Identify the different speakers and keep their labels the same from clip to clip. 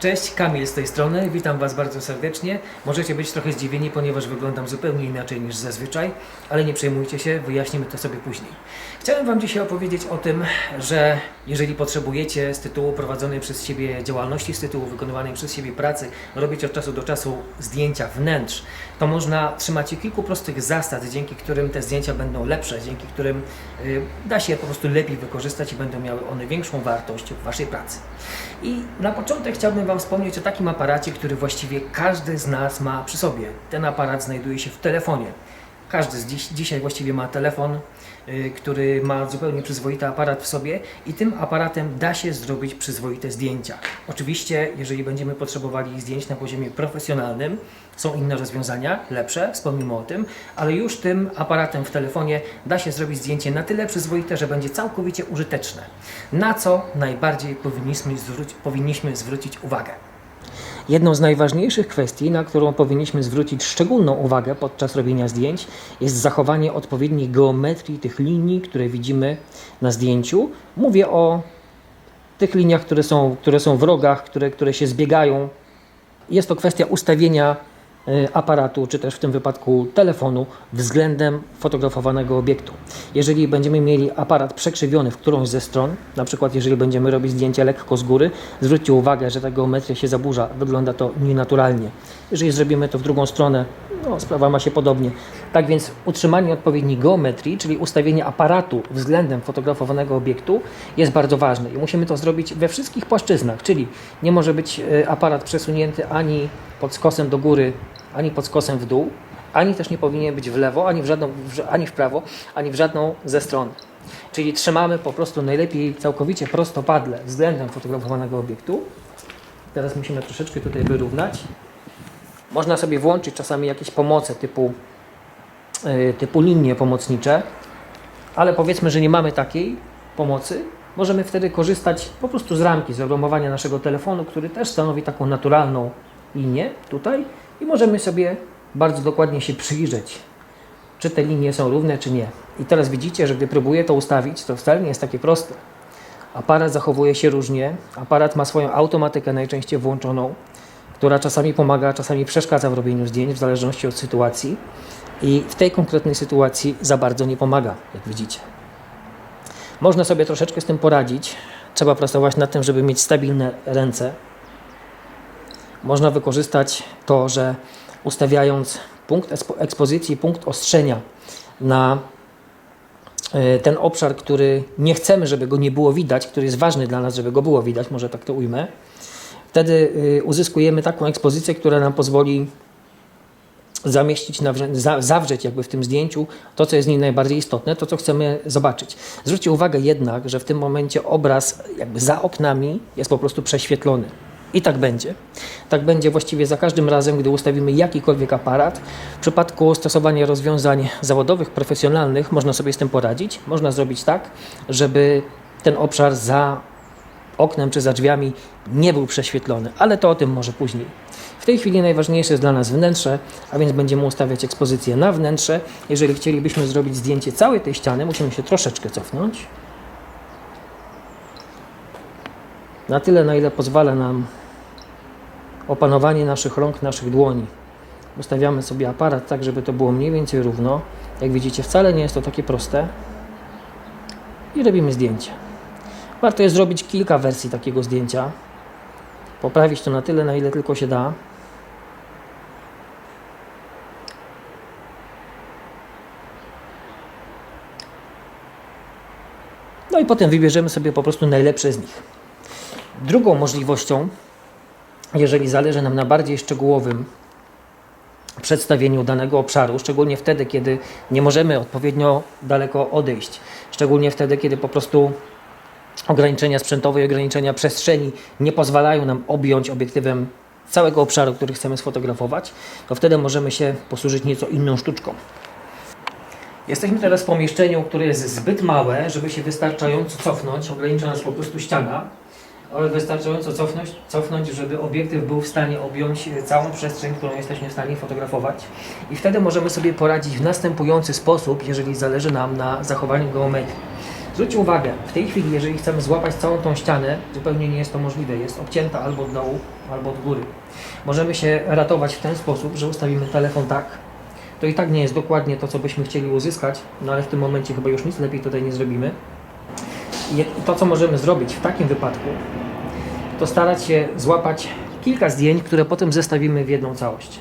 Speaker 1: Cześć, Kamil z tej strony, witam Was bardzo serdecznie. Możecie być trochę zdziwieni, ponieważ wyglądam zupełnie inaczej niż zazwyczaj, ale nie przejmujcie się, wyjaśnimy to sobie później. Chciałem Wam dzisiaj opowiedzieć o tym, że jeżeli potrzebujecie z tytułu prowadzonej przez siebie działalności, z tytułu wykonywanej przez siebie pracy, robić od czasu do czasu zdjęcia wnętrz, to można trzymać się kilku prostych zasad, dzięki którym te zdjęcia będą lepsze, dzięki którym y, da się je po prostu lepiej wykorzystać i będą miały one większą wartość w Waszej pracy. I na początek chciałbym Wam wspomnieć o takim aparacie, który właściwie każdy z nas ma przy sobie. Ten aparat znajduje się w telefonie. Każdy z dziś, dzisiaj właściwie ma telefon, który ma zupełnie przyzwoity aparat w sobie i tym aparatem da się zrobić przyzwoite zdjęcia. Oczywiście, jeżeli będziemy potrzebowali zdjęć na poziomie profesjonalnym, są inne rozwiązania, lepsze, wspomnimy o tym, ale już tym aparatem w telefonie da się zrobić zdjęcie na tyle przyzwoite, że będzie całkowicie użyteczne. Na co najbardziej powinniśmy, powinniśmy zwrócić uwagę? Jedną z najważniejszych kwestii, na którą powinniśmy zwrócić szczególną uwagę podczas robienia zdjęć, jest zachowanie odpowiedniej geometrii tych linii, które widzimy na zdjęciu. Mówię o tych liniach, które są, które są w rogach, które, które się zbiegają. Jest to kwestia ustawienia aparatu, czy też w tym wypadku telefonu względem fotografowanego obiektu. Jeżeli będziemy mieli aparat przekrzywiony w którąś ze stron, na przykład jeżeli będziemy robić zdjęcie lekko z góry, zwróćcie uwagę, że ta geometria się zaburza, wygląda to nienaturalnie. Jeżeli zrobimy to w drugą stronę, no, sprawa ma się podobnie. Tak więc utrzymanie odpowiedniej geometrii, czyli ustawienie aparatu względem fotografowanego obiektu jest bardzo ważne i musimy to zrobić we wszystkich płaszczyznach, czyli nie może być e, aparat przesunięty ani pod skosem do góry, ani pod skosem w dół, ani też nie powinien być w lewo, ani w, żadną, ani w prawo, ani w żadną ze stron. Czyli trzymamy po prostu najlepiej całkowicie prostopadle względem fotografowanego obiektu. Teraz musimy troszeczkę tutaj wyrównać. Można sobie włączyć czasami jakieś pomoce typu, yy, typu linie pomocnicze, ale powiedzmy, że nie mamy takiej pomocy. Możemy wtedy korzystać po prostu z ramki, z obramowania naszego telefonu, który też stanowi taką naturalną linię tutaj i możemy sobie bardzo dokładnie się przyjrzeć, czy te linie są równe, czy nie. I teraz widzicie, że gdy próbuję to ustawić, to wcale nie jest takie proste. Aparat zachowuje się różnie, aparat ma swoją automatykę najczęściej włączoną, która czasami pomaga, czasami przeszkadza w robieniu zdjęć, w zależności od sytuacji. I w tej konkretnej sytuacji za bardzo nie pomaga, jak widzicie. Można sobie troszeczkę z tym poradzić. Trzeba pracować nad tym, żeby mieć stabilne ręce. Można wykorzystać to, że ustawiając punkt ekspo- ekspozycji, punkt ostrzenia na e, ten obszar, który nie chcemy, żeby go nie było widać, który jest ważny dla nas, żeby go było widać, może tak to ujmę, wtedy y, uzyskujemy taką ekspozycję, która nam pozwoli zamieścić, zawrzeć jakby w tym zdjęciu to, co jest w nim najbardziej istotne, to, co chcemy zobaczyć. Zwróćcie uwagę jednak, że w tym momencie obraz jakby za oknami jest po prostu prześwietlony. I tak będzie. Tak będzie właściwie za każdym razem, gdy ustawimy jakikolwiek aparat. W przypadku stosowania rozwiązań zawodowych, profesjonalnych, można sobie z tym poradzić. Można zrobić tak, żeby ten obszar za oknem czy za drzwiami nie był prześwietlony, ale to o tym może później. W tej chwili najważniejsze jest dla nas wnętrze, a więc będziemy ustawiać ekspozycję na wnętrze. Jeżeli chcielibyśmy zrobić zdjęcie całej tej ściany, musimy się troszeczkę cofnąć. Na tyle, na ile pozwala nam opanowanie naszych rąk, naszych dłoni. Ustawiamy sobie aparat tak, żeby to było mniej więcej równo. Jak widzicie, wcale nie jest to takie proste. I robimy zdjęcie. Warto jest zrobić kilka wersji takiego zdjęcia. Poprawić to na tyle, na ile tylko się da. No i potem wybierzemy sobie po prostu najlepsze z nich. Drugą możliwością, jeżeli zależy nam na bardziej szczegółowym przedstawieniu danego obszaru, szczególnie wtedy, kiedy nie możemy odpowiednio daleko odejść, szczególnie wtedy, kiedy po prostu ograniczenia sprzętowe i ograniczenia przestrzeni nie pozwalają nam objąć obiektywem całego obszaru, który chcemy sfotografować, to wtedy możemy się posłużyć nieco inną sztuczką. Jesteśmy teraz w pomieszczeniu, które jest zbyt małe, żeby się wystarczająco cofnąć. Ogranicza nas po prostu ściana, ale wystarczająco cofnąć, cofnąć, żeby obiektyw był w stanie objąć e, całą przestrzeń, którą jesteśmy w stanie fotografować. I wtedy możemy sobie poradzić w następujący sposób, jeżeli zależy nam na zachowaniu geometrii. Zwróćcie uwagę, w tej chwili, jeżeli chcemy złapać całą tą ścianę, zupełnie nie jest to możliwe. Jest obcięta albo od dołu, albo od góry. Możemy się ratować w ten sposób, że ustawimy telefon tak. To i tak nie jest dokładnie to, co byśmy chcieli uzyskać, no ale w tym momencie chyba już nic lepiej tutaj nie zrobimy. I to, co możemy zrobić w takim wypadku, to starać się złapać kilka zdjęć, które potem zestawimy w jedną całość.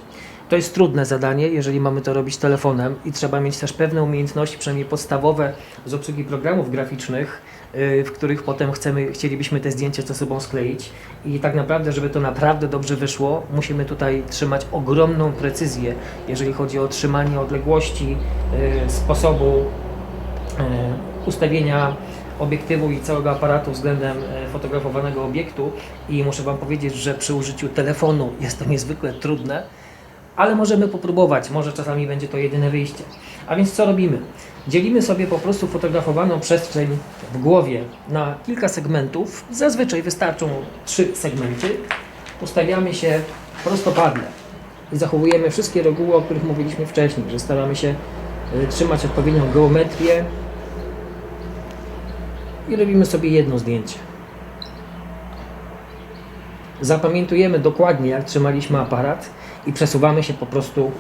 Speaker 1: To jest trudne zadanie, jeżeli mamy to robić telefonem i trzeba mieć też pewne umiejętności, przynajmniej podstawowe z obsługi programów graficznych, yy, w których potem chcemy, chcielibyśmy te zdjęcia ze sobą skleić. I tak naprawdę, żeby to naprawdę dobrze wyszło, musimy tutaj trzymać ogromną precyzję, jeżeli chodzi o trzymanie odległości, yy, sposobu yy, ustawienia obiektywu i całego aparatu względem fotografowanego obiektu i muszę Wam powiedzieć, że przy użyciu telefonu jest to niezwykle trudne, ale możemy popróbować, może czasami będzie to jedyne wyjście. A więc co robimy? Dzielimy sobie po prostu fotografowaną przestrzeń w głowie na kilka segmentów, zazwyczaj wystarczą trzy segmenty, ustawiamy się prostopadle i zachowujemy wszystkie reguły, o których mówiliśmy wcześniej, że staramy się y, trzymać odpowiednią geometrię, i robimy sobie jedno zdjęcie. Zapamiętujemy dokładnie, jak trzymaliśmy aparat i przesuwamy się po prostu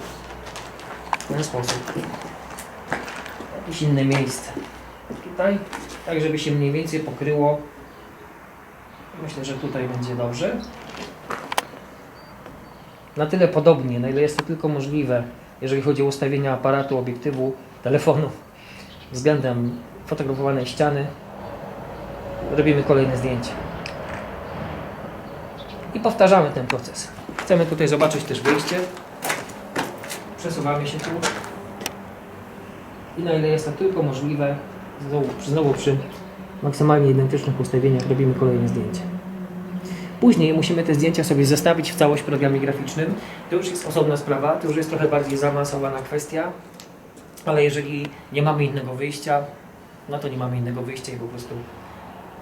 Speaker 1: w ten sposób. W jakieś inne miejsce. Tutaj, tak żeby się mniej więcej pokryło. Myślę, że tutaj będzie dobrze. Na tyle podobnie, na ile jest to tylko możliwe, jeżeli chodzi o ustawienie aparatu, obiektywu, telefonu względem fotografowanej ściany, robimy kolejne zdjęcie. I powtarzamy ten proces. Chcemy tutaj zobaczyć też wyjście. Przesuwamy się tu. I na ile jest to tylko możliwe, znowu, znowu przy maksymalnie identycznych ustawieniach robimy kolejne zdjęcie. Później musimy te zdjęcia sobie zestawić w całość programie graficznym. To już jest osobna sprawa, to już jest trochę bardziej zaawansowana kwestia, ale jeżeli nie mamy innego wyjścia, no to nie mamy innego wyjścia i po prostu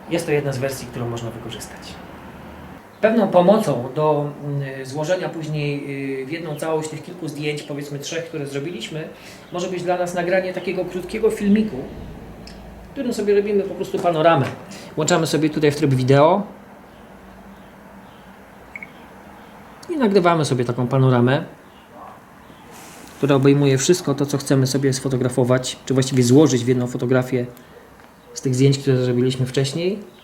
Speaker 1: jest to jedna z wersji, którą można wykorzystać. Pewną pomocą do mm, złożenia później y, w jedną całość tych kilku zdjęć, powiedzmy trzech, które zrobiliśmy, może być dla nas nagranie takiego krótkiego filmiku, w którym sobie robimy po prostu panoramę. Włączamy sobie tutaj w tryb wideo i nagrywamy sobie taką panoramę, która obejmuje wszystko to, co chcemy sobie sfotografować, czy właściwie złożyć w jedną fotografię z tych zdjęć, które zrobiliśmy wcześniej.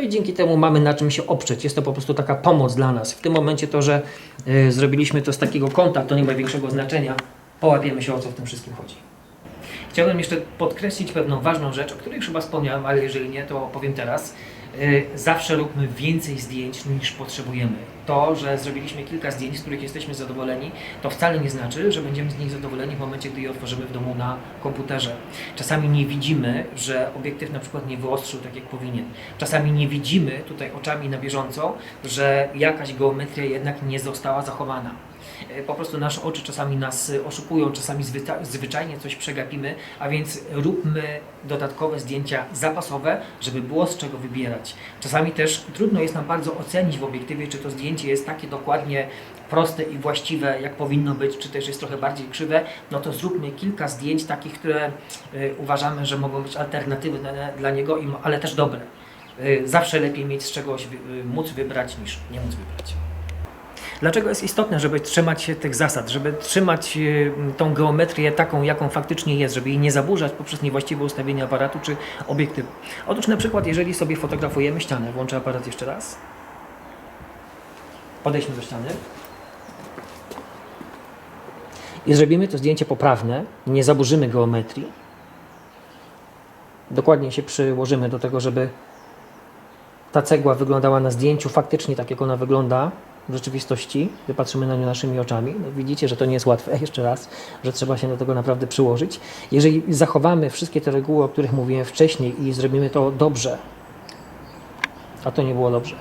Speaker 1: No i dzięki temu mamy na czym się oprzeć. Jest to po prostu taka pomoc dla nas. W tym momencie to, że y, zrobiliśmy to z takiego kąta, to nie ma większego znaczenia. Połapiemy się o co w tym wszystkim chodzi. Chciałbym jeszcze podkreślić pewną ważną rzecz, o której już chyba wspomniałem, ale jeżeli nie, to powiem teraz. Y, zawsze róbmy więcej zdjęć niż potrzebujemy. To, że zrobiliśmy kilka zdjęć, z których jesteśmy zadowoleni, to wcale nie znaczy, że będziemy z nich zadowoleni w momencie, gdy je otworzymy w domu na komputerze. Czasami nie widzimy, że obiektyw na przykład nie wyostrzył tak, jak powinien. Czasami nie widzimy tutaj oczami na bieżąco, że jakaś geometria jednak nie została zachowana. E, Po prostu nasze oczy czasami nas e, oszukują, czasami zwyczajnie coś przegapimy, a więc róbmy dodatkowe zdjęcia zapasowe, żeby było z czego wybierać. Czasami też trudno jest nam bardzo ocenić w obiektywie, czy to zdjęcie jest takie dokładnie proste i właściwe, jak powinno być, czy też jest trochę bardziej krzywe, no to zróbmy kilka zdjęć takich, które y, uważamy, że mogą być alternatywne dla niego, ale też dobre. Zawsze lepiej mieć z czegoś móc wybrać, niż nie móc wybrać. Dlaczego jest istotne, żeby trzymać się tych zasad, żeby trzymać y, tą geometrię taką, jaką faktycznie jest, żeby jej nie zaburzać poprzez niewłaściwe ustawienie aparatu czy obiektywu? Otóż na przykład, jeżeli sobie fotografujemy ścianę, włączę aparat jeszcze raz. Podejdźmy do ściany. I zrobimy to zdjęcie poprawne, nie zaburzymy geometrii. Dokładnie się przyłożymy do tego, żeby ta cegła wyglądała na zdjęciu faktycznie tak, jak ona wygląda w rzeczywistości, gdy patrzymy na nią naszymi oczami. No widzicie, że to nie jest łatwe, jeszcze raz, że trzeba się do tego naprawdę przyłożyć. Jeżeli zachowamy wszystkie te reguły, o których mówiłem wcześniej i zrobimy to dobrze, a to nie było dobrze,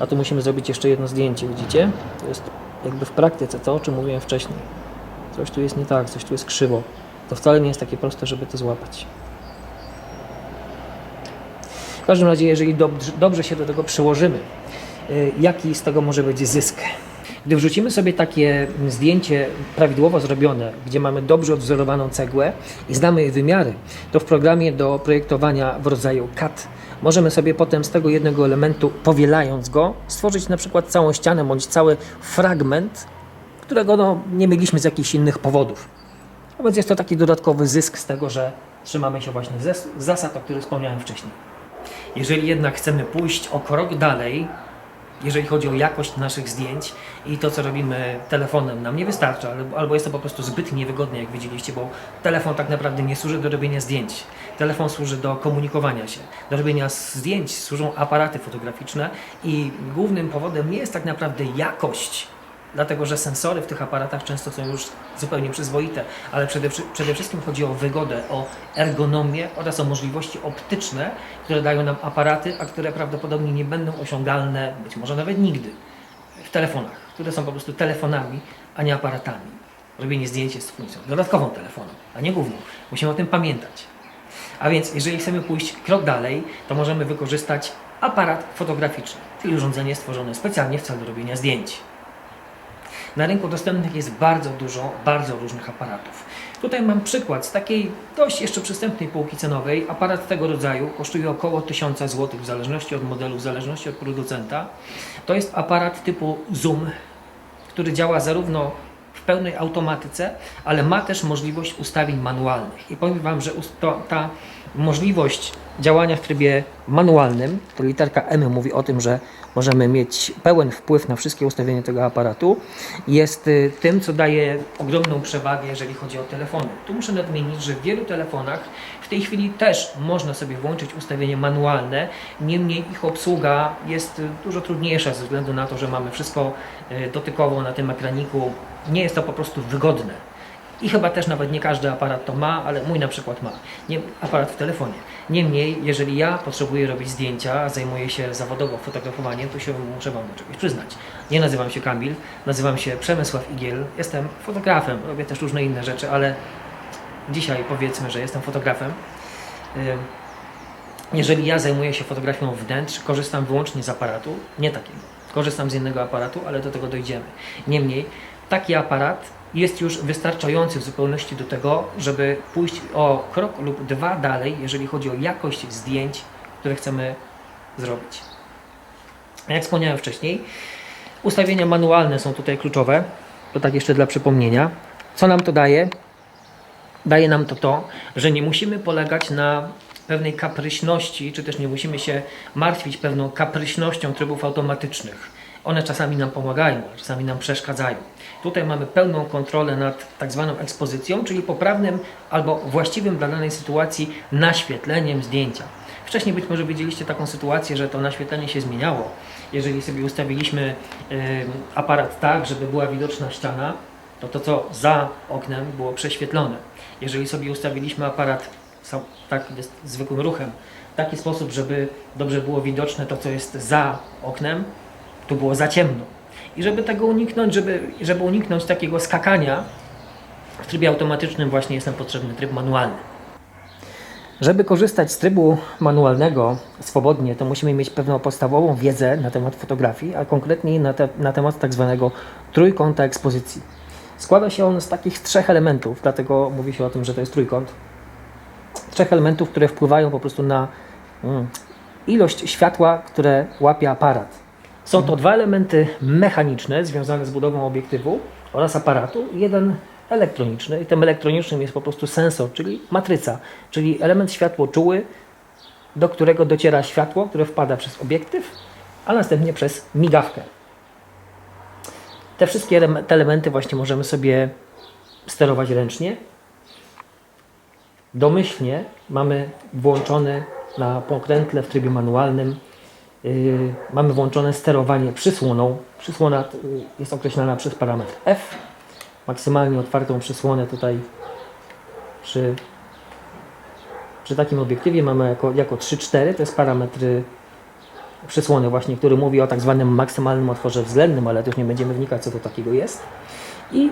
Speaker 1: a tu musimy zrobić jeszcze jedno zdjęcie, widzicie? To jest jakby w praktyce to, o czym mówiłem wcześniej. Coś tu jest nie tak, coś tu jest krzywo. To wcale nie jest takie proste, żeby to złapać. W każdym razie, jeżeli dobrze, się do tego przyłożymy, jaki z tego może być zysk? Gdy wrzucimy sobie takie zdjęcie prawidłowo zrobione, gdzie mamy dobrze odwzorowaną cegłę i znamy jej wymiary, to w programie do projektowania w rodzaju CAD możemy sobie potem z tego jednego elementu, powielając go, stworzyć na przykład całą ścianę bądź cały fragment, którego no, nie mieliśmy z jakichś innych powodów. A więc jest to taki dodatkowy zysk z tego, że trzymamy się właśnie zas- zasad, o których wspomniałem wcześniej. Jeżeli jednak chcemy pójść o krok dalej, jeżeli chodzi o jakość naszych zdjęć i to, co robimy telefonem, nam nie wystarcza, albo, jest to po prostu zbyt niewygodne, jak widzieliście, bo telefon tak naprawdę nie służy do robienia zdjęć. Telefon służy do komunikowania się. Do robienia zdjęć służą aparaty fotograficzne i głównym powodem nie jest tak naprawdę jakość dlatego że sensory w tych aparatach często są już zupełnie przyzwoite, ale przede, przede wszystkim chodzi o wygodę, o ergonomię oraz o możliwości optyczne, które dają nam aparaty, a które prawdopodobnie nie będą osiągalne, być może nawet nigdy, w telefonach, które są po prostu telefonami, a nie aparatami. Robienie zdjęć jest funkcją dodatkową telefonu, a nie główną. Musimy o tym pamiętać. A więc, jeżeli chcemy pójść krok dalej, to możemy wykorzystać aparat fotograficzny, czyli urządzenie stworzone specjalnie w celu robienia zdjęć. Na rynku dostępnych jest bardzo dużo, bardzo różnych aparatów. Tutaj mam przykład z takiej dość jeszcze przystępnej półki cenowej. Aparat tego rodzaju kosztuje około 1000 zł w zależności od modelu, w zależności od producenta. To jest aparat typu Zoom, który działa zarówno w pełnej automatyce, ale ma też możliwość ustawień manualnych. I powiem Wam, że ta możliwość działania w trybie manualnym, to literka M mówi o tym, że możemy mieć pełen wpływ na wszystkie ustawienia tego aparatu, jest y, tym, co daje ogromną przewagę, jeżeli chodzi o telefony. Tu muszę nadmienić, że w wielu telefonach w tej chwili też można sobie włączyć ustawienie manualne, niemniej ich obsługa jest y, dużo trudniejsza ze względu na to, że mamy wszystko y, dotykowo na tym ekraniku. Nie jest to po prostu wygodne. I chyba też nawet nie każdy aparat to ma, ale mój na przykład ma. Nie, aparat w telefonie. Niemniej, jeżeli ja potrzebuję robić zdjęcia, zajmuję się zawodowo fotografowaniem, to się muszę Wam do czegoś przyznać. Nie nazywam się Kamil, nazywam się Przemysław Igiel, jestem fotografem, robię też różne inne rzeczy, ale dzisiaj powiedzmy, że jestem fotografem. Jeżeli ja zajmuję się fotografią wnętrz, korzystam wyłącznie z aparatu, nie takiego. Korzystam z innego aparatu, ale do tego dojdziemy. Niemniej, taki aparat jest już wystarczający w zupełności do tego, żeby pójść o krok lub dwa dalej, jeżeli chodzi o jakość zdjęć, które chcemy zrobić. Jak wspomniałem wcześniej, ustawienia manualne są tutaj kluczowe. To tak jeszcze dla przypomnienia. Co nam to daje? daje nam to to, że nie musimy polegać na pewnej kapryśności, czy też nie musimy się martwić pewną kapryśnością trybów automatycznych. One czasami nam pomagają, czasami nam przeszkadzają. Tutaj mamy pełną kontrolę nad tak zwaną ekspozycją, czyli poprawnym albo właściwym dla danej sytuacji naświetleniem zdjęcia. Wcześniej być może widzieliście taką sytuację, że to naświetlenie się zmieniało. Jeżeli sobie ustawiliśmy aparat tak, żeby była widoczna ściana, to to, co za oknem było prześwietlone. Jeżeli sobie ustawiliśmy aparat tak zwykłym ruchem, w taki sposób, żeby dobrze było widoczne to, co jest za oknem, tu było za ciemno. I żeby tego uniknąć, żeby, żeby uniknąć takiego skakania, w trybie automatycznym właśnie jest nam potrzebny tryb manualny. Żeby korzystać z trybu manualnego swobodnie, to musimy mieć pewną podstawową wiedzę na temat fotografii, a konkretniej na, te, na temat tak zwanego trójkąta ekspozycji. Składa się on z takich trzech elementów, dlatego mówi się o tym, że to jest trójkąt. Trzech elementów, które wpływają po prostu na mm, ilość światła, które łapie aparat. Są to dwa elementy mechaniczne związane z budową obiektywu oraz aparatu jeden elektroniczny. I tym elektronicznym jest po prostu sensor, czyli matryca, czyli element światłoczuły, do którego dociera światło, które wpada przez obiektyw, a następnie przez migawkę. Te wszystkie te elementy właśnie możemy sobie sterować ręcznie. Domyślnie mamy włączony na pokrętle w trybie manualnym mamy włączone sterowanie przysłoną. Przysłona yy, jest określana przez parametr F. Maksymalnie otwartą przysłonę tutaj przy, przy takim obiektywie mamy jako, jako 3-4, to jest parametr yy, przysłony właśnie, który mówi o tak zwanym maksymalnym otworze względnym, ale tu już nie będziemy wnikać co to takiego jest. I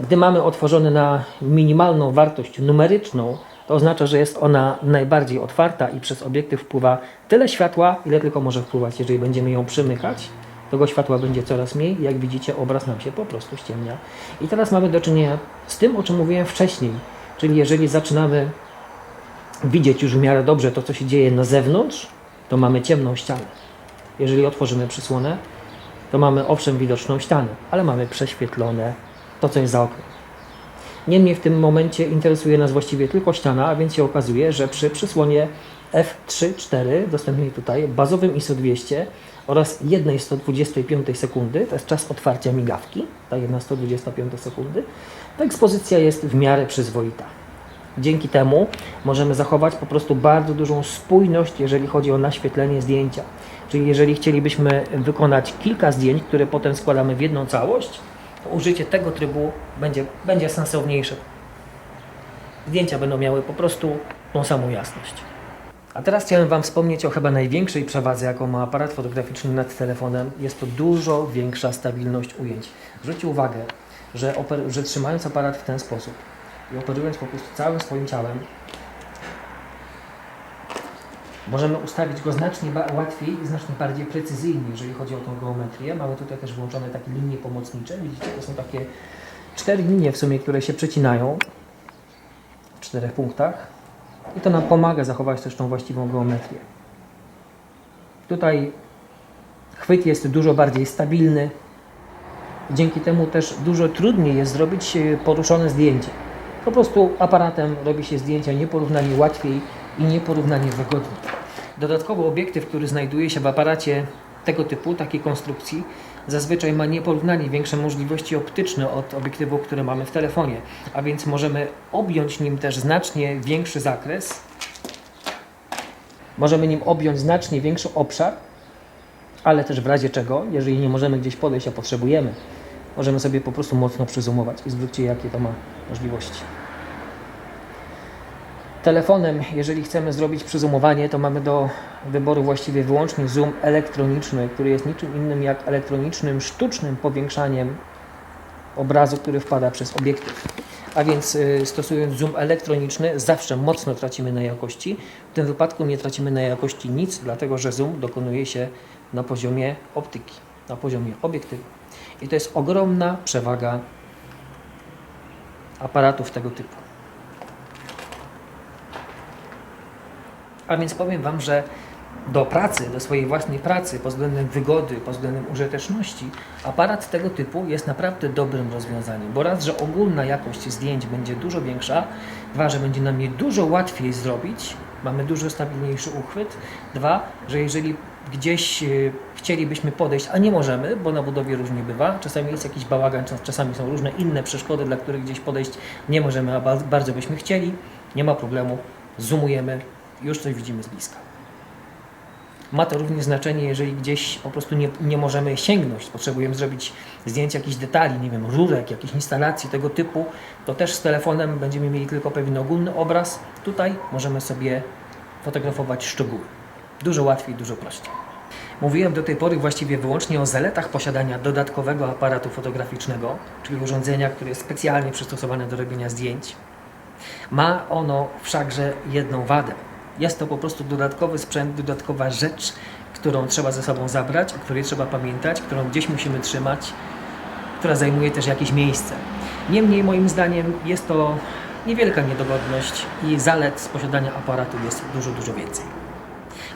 Speaker 1: gdy mamy otworzony na minimalną wartość numeryczną, to oznacza, że jest ona najbardziej otwarta i przez obiektyw wpływa tyle światła, ile tylko może wpływać. Jeżeli będziemy ją przymykać, Tego światła będzie coraz mniej jak widzicie obraz nam się po prostu ściemnia. I teraz mamy do czynienia z tym, o czym mówiłem wcześniej. Czyli jeżeli zaczynamy widzieć już w miarę dobrze to, co się dzieje na zewnątrz, to mamy ciemną ścianę. Jeżeli otworzymy przysłonę, to mamy owszem widoczną ścianę, ale mamy prześwietlone to, co jest za oknem. Niemniej w tym momencie interesuje nas właściwie tylko ściana, a więc się okazuje, że przy przysłonie F3.4, dostępnej tutaj, bazowym ISO 200 oraz 1 125 sekundy, to jest czas otwarcia migawki, ta 1 125 sekundy, ta ekspozycja jest w miarę przyzwoita. Dzięki temu możemy zachować po prostu bardzo dużą spójność, jeżeli chodzi o naświetlenie zdjęcia. Czyli jeżeli chcielibyśmy wykonać kilka zdjęć, które potem składamy w jedną całość, użycie tego trybu będzie, będzie sensowniejsze. Zdjęcia będą miały po prostu tą samą jasność. A teraz chciałem Wam wspomnieć o chyba największej przewadze, jaką ma aparat fotograficzny nad telefonem. Jest to dużo większa stabilność ujęć. Zwróćcie uwagę, że, że trzymając aparat w ten sposób i operując po prostu całym swoim ciałem, możemy ustawić go znacznie łatwiej i znacznie bardziej precyzyjnie, jeżeli chodzi o tą geometrię. Mamy tutaj też włączone takie linie pomocnicze. Widzicie, to są takie cztery linie w sumie, które się przecinają w czterech punktach. I to nam pomaga zachować też tą właściwą geometrię. Tutaj chwyt jest dużo bardziej stabilny. Dzięki temu też dużo trudniej jest zrobić e, poruszone zdjęcie. Po prostu aparatem robi się zdjęcia nieporównanie łatwiej i nieporównanie wygodniej. Dodatkowo obiektyw, który znajduje się w aparacie tego typu, takiej konstrukcji, zazwyczaj ma nieporównanie większe możliwości optyczne od obiektywu, które mamy w telefonie, a więc możemy objąć nim też znacznie większy zakres. Możemy nim objąć znacznie większy obszar, ale też w razie czego, jeżeli nie możemy gdzieś podejść, a potrzebujemy, możemy sobie po prostu mocno przyzoomować i zwróćcie, jakie to ma możliwości. Telefonem, jeżeli chcemy zrobić przyzoomowanie, to mamy do wyboru właściwie wyłącznie zoom elektroniczny, który jest niczym innym jak elektronicznym, sztucznym powiększaniem obrazu, który wpada przez obiektyw. A więc y, stosując zoom elektroniczny, zawsze mocno tracimy na jakości. W tym wypadku nie tracimy na jakości nic, dlatego że zoom dokonuje się na poziomie optyki, na poziomie obiektywu. I to jest ogromna przewaga aparatów tego typu. A więc powiem Wam, że do pracy, do swojej własnej pracy, pod względem wygody, pod względem użyteczności, aparat tego typu jest naprawdę dobrym rozwiązaniem. Bo raz, że ogólna jakość zdjęć będzie dużo większa, dwa, że będzie nam je dużo łatwiej zrobić, mamy dużo stabilniejszy uchwyt, dwa, że jeżeli gdzieś e, chcielibyśmy podejść, a nie możemy, bo na budowie różnie bywa, czasami jest jakiś bałagan, czas- czasami są różne inne przeszkody, dla których gdzieś podejść nie możemy, a ba- bardzo byśmy chcieli, nie ma problemu, zoomujemy, już coś widzimy z bliska. Ma to również znaczenie, jeżeli gdzieś po prostu nie, nie możemy sięgnąć, potrzebujemy zrobić zdjęcie jakichś detali, nie wiem, rurek, jakichś instalacji tego typu, to też z telefonem będziemy mieli tylko pewien ogólny obraz. Tutaj możemy sobie fotografować szczegóły. Dużo łatwiej, dużo prościej. Mówiłem do tej pory właściwie wyłącznie o zaletach posiadania dodatkowego aparatu fotograficznego, czyli urządzenia, które jest specjalnie przystosowane do robienia zdjęć. Ma ono wszakże jedną wadę. Jest to po prostu dodatkowy sprzęt, dodatkowa rzecz, którą trzeba ze sobą zabrać, o której trzeba pamiętać, którą gdzieś musimy trzymać, która zajmuje też jakieś miejsce. Niemniej, moim zdaniem, jest to niewielka niedogodność i zalet z posiadania aparatu jest dużo, dużo więcej.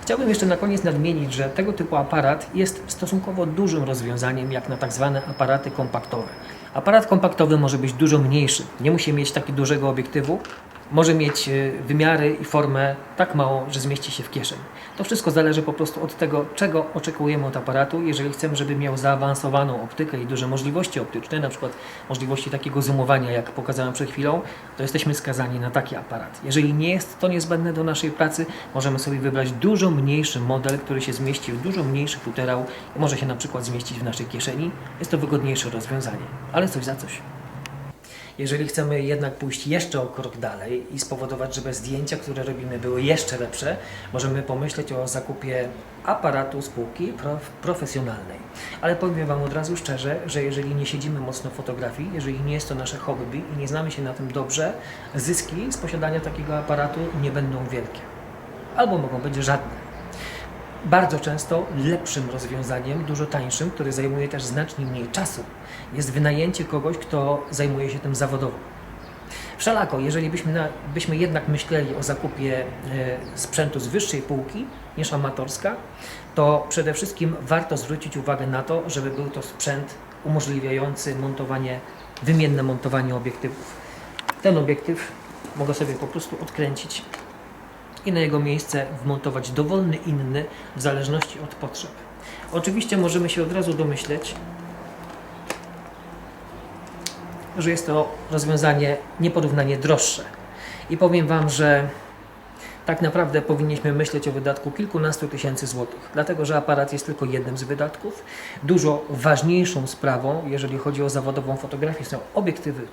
Speaker 1: Chciałbym jeszcze na koniec nadmienić, że tego typu aparat jest stosunkowo dużym rozwiązaniem jak na tak zwane aparaty kompaktowe. Aparat kompaktowy może być dużo mniejszy, nie musi mieć takiego dużego obiektywu, może mieć e, wymiary i formę tak małą, że zmieści się w kieszeń. To wszystko zależy po prostu od tego, czego oczekujemy od aparatu. Jeżeli chcemy, żeby miał zaawansowaną optykę i duże możliwości optyczne, na przykład możliwości takiego zoomowania, jak pokazałem przed chwilą, to jesteśmy skazani na taki aparat. Jeżeli nie jest to niezbędne do naszej pracy, możemy sobie wybrać dużo mniejszy model, który się zmieści w dużo mniejszy futerał i może się na przykład zmieścić w naszej kieszeni. Jest to wygodniejsze rozwiązanie, ale coś za coś. Jeżeli chcemy jednak pójść jeszcze o krok dalej i spowodować, żeby zdjęcia, które robimy, były jeszcze lepsze, możemy pomyśleć o zakupie aparatu spółki prof profesjonalnej. Ale powiem Wam od razu szczerze, że jeżeli nie siedzimy mocno w fotografii, jeżeli nie jest to nasze hobby i nie znamy się na tym dobrze, zyski z posiadania takiego aparatu nie będą wielkie. Albo mogą być żadne. bardzo często lepszym rozwiązaniem, dużo tańszym, które zajmuje też znacznie mniej czasu, jest wynajęcie kogoś, kto zajmuje się tym zawodowo. Wszelako, jeżeli byśmy, na, byśmy jednak myśleli o zakupie e, sprzętu z wyższej półki niż amatorska, to przede wszystkim warto zwrócić uwagę na to, żeby był to sprzęt umożliwiający montowanie, wymienne montowanie obiektywów. Ten obiektyw mogę sobie po prostu odkręcić i na jego miejsce wmontować dowolny inny w zależności od potrzeb. Oczywiście możemy się od razu domyśleć, że jest to rozwiązanie nieporównanie droższe. I powiem Wam, że tak naprawdę powinniśmy myśleć o wydatku kilkunastu tysięcy złotych, dlatego że aparat jest tylko jednym z wydatków. Dużo ważniejszą sprawą, jeżeli chodzi o zawodową fotografię, są obiektywy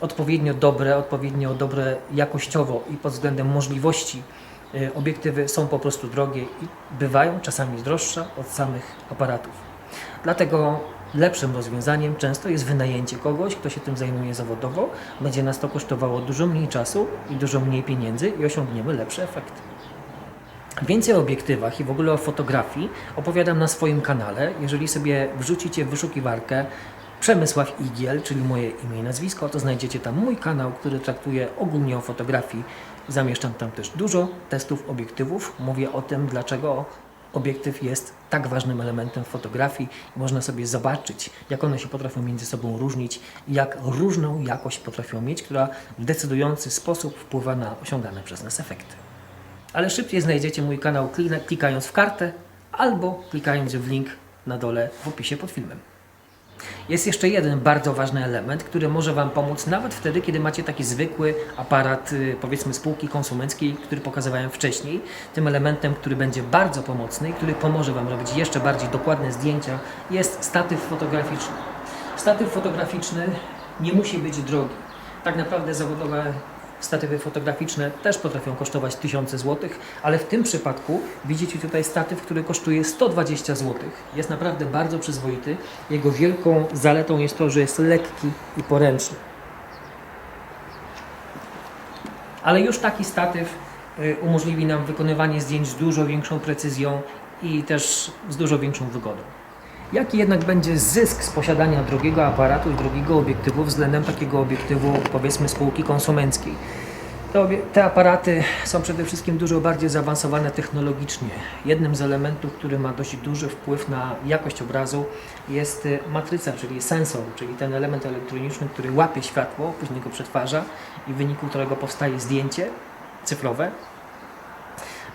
Speaker 1: odpowiednio dobre, odpowiednio dobre jakościowo i pod względem możliwości. y, Obiektywy są po prostu drogie i bywają czasami droższe od samych aparatów. Dlatego lepszym rozwiązaniem często jest wynajęcie kogoś, kto się tym zajmuje zawodowo. Będzie nas to kosztowało dużo mniej czasu i dużo mniej pieniędzy i osiągniemy lepszy efekt. Więcej o obiektywach i w ogóle o fotografii opowiadam na swoim kanale. Jeżeli sobie wrzucicie w wyszukiwarkę Przemysław Igiel, czyli moje imię i nazwisko, to znajdziecie tam mój kanał, który traktuje ogólnie o fotografii. Zamieszczam tam też dużo testów obiektywów. Mówię o tym, dlaczego obiektyw jest tak ważnym elementem fotografii. Można sobie zobaczyć, jak one się potrafią między sobą różnić jak różną jakość potrafią mieć, która w decydujący sposób wpływa na osiągane przez nas efekty. Ale szybciej znajdziecie mój kanał klikając w kartę albo klikając w link na dole w opisie pod filmem. Jest jeszcze jeden bardzo ważny element, który może Wam pomóc nawet wtedy, kiedy macie taki zwykły aparat, y, powiedzmy spółki konsumenckiej, który pokazywałem wcześniej. Tym elementem, który będzie bardzo pomocny i który pomoże Wam robić jeszcze bardziej dokładne zdjęcia, jest statyw fotograficzny. Statyw fotograficzny nie musi być drogi. Tak naprawdę zawodowe statywy fotograficzne też potrafią kosztować tysiące złotych, ale w tym przypadku widzicie tutaj statyw, który kosztuje 120 złotych. Jest naprawdę bardzo przyzwoity. Jego wielką zaletą jest to, że jest lekki i poręczny. Ale już taki statyw y, umożliwi nam wykonywanie zdjęć z dużo większą precyzją i też z dużo większą wygodą. Jaki jednak będzie zysk z posiadania drogiego aparatu i drogiego obiektywu względem takiego obiektywu, powiedzmy, spółki konsumenckiej? Te, te aparaty są przede wszystkim dużo bardziej zaawansowane technologicznie. Jednym z elementów, który ma dość duży wpływ na jakość obrazu jest y, matryca, czyli sensor, czyli ten element elektroniczny, który łapie światło, później go przetwarza i w wyniku którego powstaje zdjęcie cyfrowe.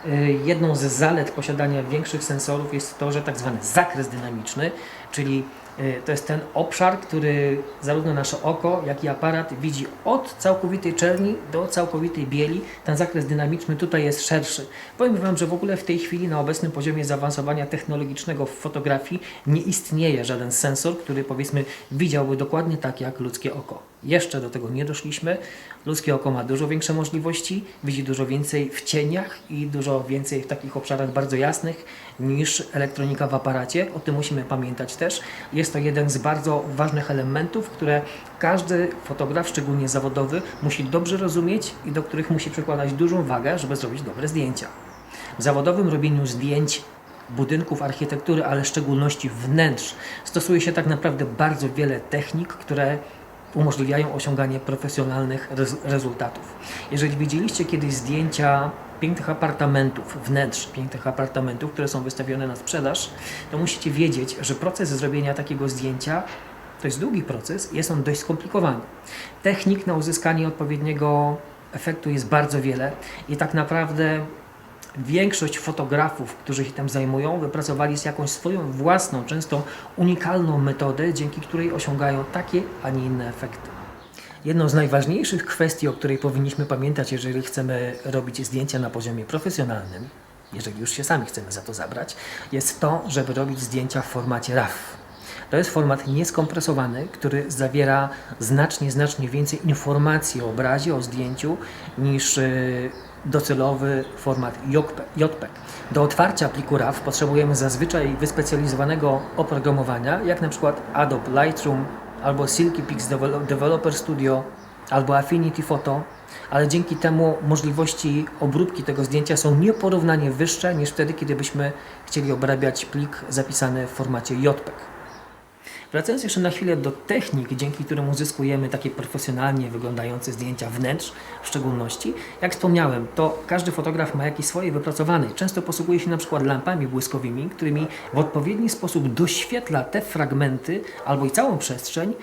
Speaker 1: Y, Jedną z zalet posiadania większych sensorów jest to, że tak zwany zakres dynamiczny, czyli y, to jest ten obszar, który zarówno nasze oko, jak i aparat widzi od całkowitej czerni do całkowitej bieli. Ten zakres dynamiczny tutaj jest szerszy. Powiem Wam, że w ogóle w tej chwili na obecnym poziomie zaawansowania technologicznego w fotografii nie istnieje żaden sensor, który powiedzmy widziałby dokładnie tak jak ludzkie oko. Jeszcze do tego nie doszliśmy. Ludzkie oko ma dużo większe możliwości, widzi dużo więcej w cieniach i dużo więcej w takich obszarach bardzo jasnych niż elektronika w aparacie. O tym musimy pamiętać też. Jest to jeden z bardzo ważnych elementów, które każdy fotograf, szczególnie zawodowy, musi dobrze rozumieć i do których musi przykładać dużą wagę, żeby zrobić dobre zdjęcia. W zawodowym robieniu zdjęć budynków, architektury, ale w szczególności wnętrz, stosuje się tak naprawdę bardzo wiele technik, które umożliwiają osiąganie profesjonalnych rez- rezultatów. Jeżeli widzieliście kiedyś zdjęcia pięknych apartamentów, wnętrz pięknych apartamentów, które są wystawione na sprzedaż, to musicie wiedzieć, że proces zrobienia takiego zdjęcia to jest długi proces, jest on dość skomplikowany. Technik na uzyskanie odpowiedniego efektu jest bardzo wiele i tak naprawdę większość fotografów, którzy się tym zajmują, wypracowali jakąś swoją własną, często unikalną metodę, dzięki której osiągają takie, a nie inne efekty. Jedną z najważniejszych kwestii, o której powinniśmy pamiętać, jeżeli chcemy robić zdjęcia na poziomie profesjonalnym, jeżeli już się sami chcemy za to zabrać, jest to, żeby robić zdjęcia w formacie RAW. To jest format nieskompresowany, który zawiera znacznie, znacznie więcej informacji o obrazie, o zdjęciu niż yy, docelowy format. JPEG. Do otwarcia pliku RAW potrzebujemy zazwyczaj wyspecjalizowanego oprogramowania, jak na przykład Adobe Lightroom albo Silky Devel- Developer Studio albo Affinity Photo, ale dzięki temu możliwości obróbki tego zdjęcia są nieporównanie wyższe niż wtedy, kiedy byśmy chcieli obrabiać plik zapisany w formacie JPEG. Wracając jeszcze na chwilę do technik, dzięki którym uzyskujemy takie profesjonalnie wyglądające zdjęcia wnętrz w szczególności. Jak wspomniałem, to każdy fotograf ma jakiś swoje wypracowane. Często posługuje się na przykład lampami błyskowymi, którymi w odpowiedni sposób doświetla te fragmenty albo i całą przestrzeń,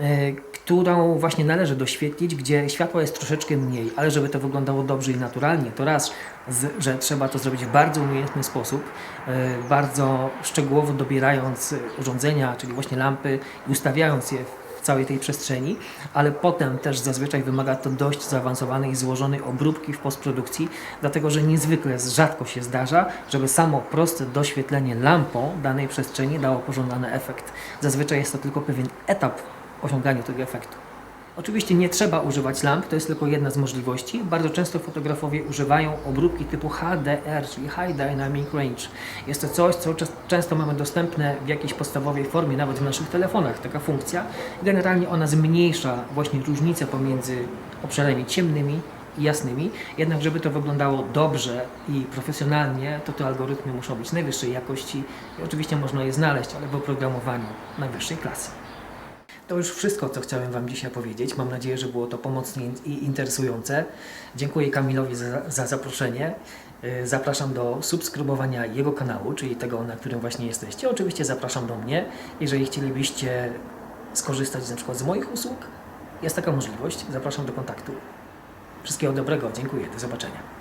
Speaker 1: e, którą właśnie należy doświetlić, gdzie światła jest troszeczkę mniej, ale żeby to wyglądało dobrze i naturalnie, to raz, że trzeba to zrobić w bardzo umiejętny sposób, e, bardzo szczegółowo dobierając urządzenia, czyli właśnie lampy i ustawiając je w całej tej przestrzeni, ale potem też zazwyczaj wymaga to dość zaawansowanej i złożonej obróbki w postprodukcji, dlatego że niezwykle rzadko się zdarza, żeby samo proste doświetlenie lampą danej przestrzeni dało pożądany efekt. Zazwyczaj jest to tylko pewien etap osiągania tego efektu. Oczywiście nie trzeba używać lamp, to jest tylko jedna z możliwości. Bardzo często fotografowie używają obróbki typu HDR, czyli High Dynamic Range. Jest to coś, co często mamy dostępne w jakiejś podstawowej formie, nawet w naszych telefonach, taka funkcja. Generalnie ona zmniejsza właśnie różnicę pomiędzy obszarami ciemnymi i jasnymi. Jednak, żeby to wyglądało dobrze i profesjonalnie, to te algorytmy muszą być najwyższej jakości i oczywiście można je znaleźć, ale w oprogramowaniu najwyższej klasy. To już wszystko, co chciałem Wam dzisiaj powiedzieć. Mam nadzieję, że było to pomocne i interesujące. Dziękuję Kamilowi za, za zaproszenie. Yy, Zapraszam do subskrybowania jego kanału, czyli tego, na którym właśnie jesteście. Oczywiście zapraszam do mnie. Jeżeli chcielibyście skorzystać na przykład z moich usług, jest taka możliwość. Zapraszam do kontaktu. Wszystkiego dobrego. Dziękuję. Do zobaczenia.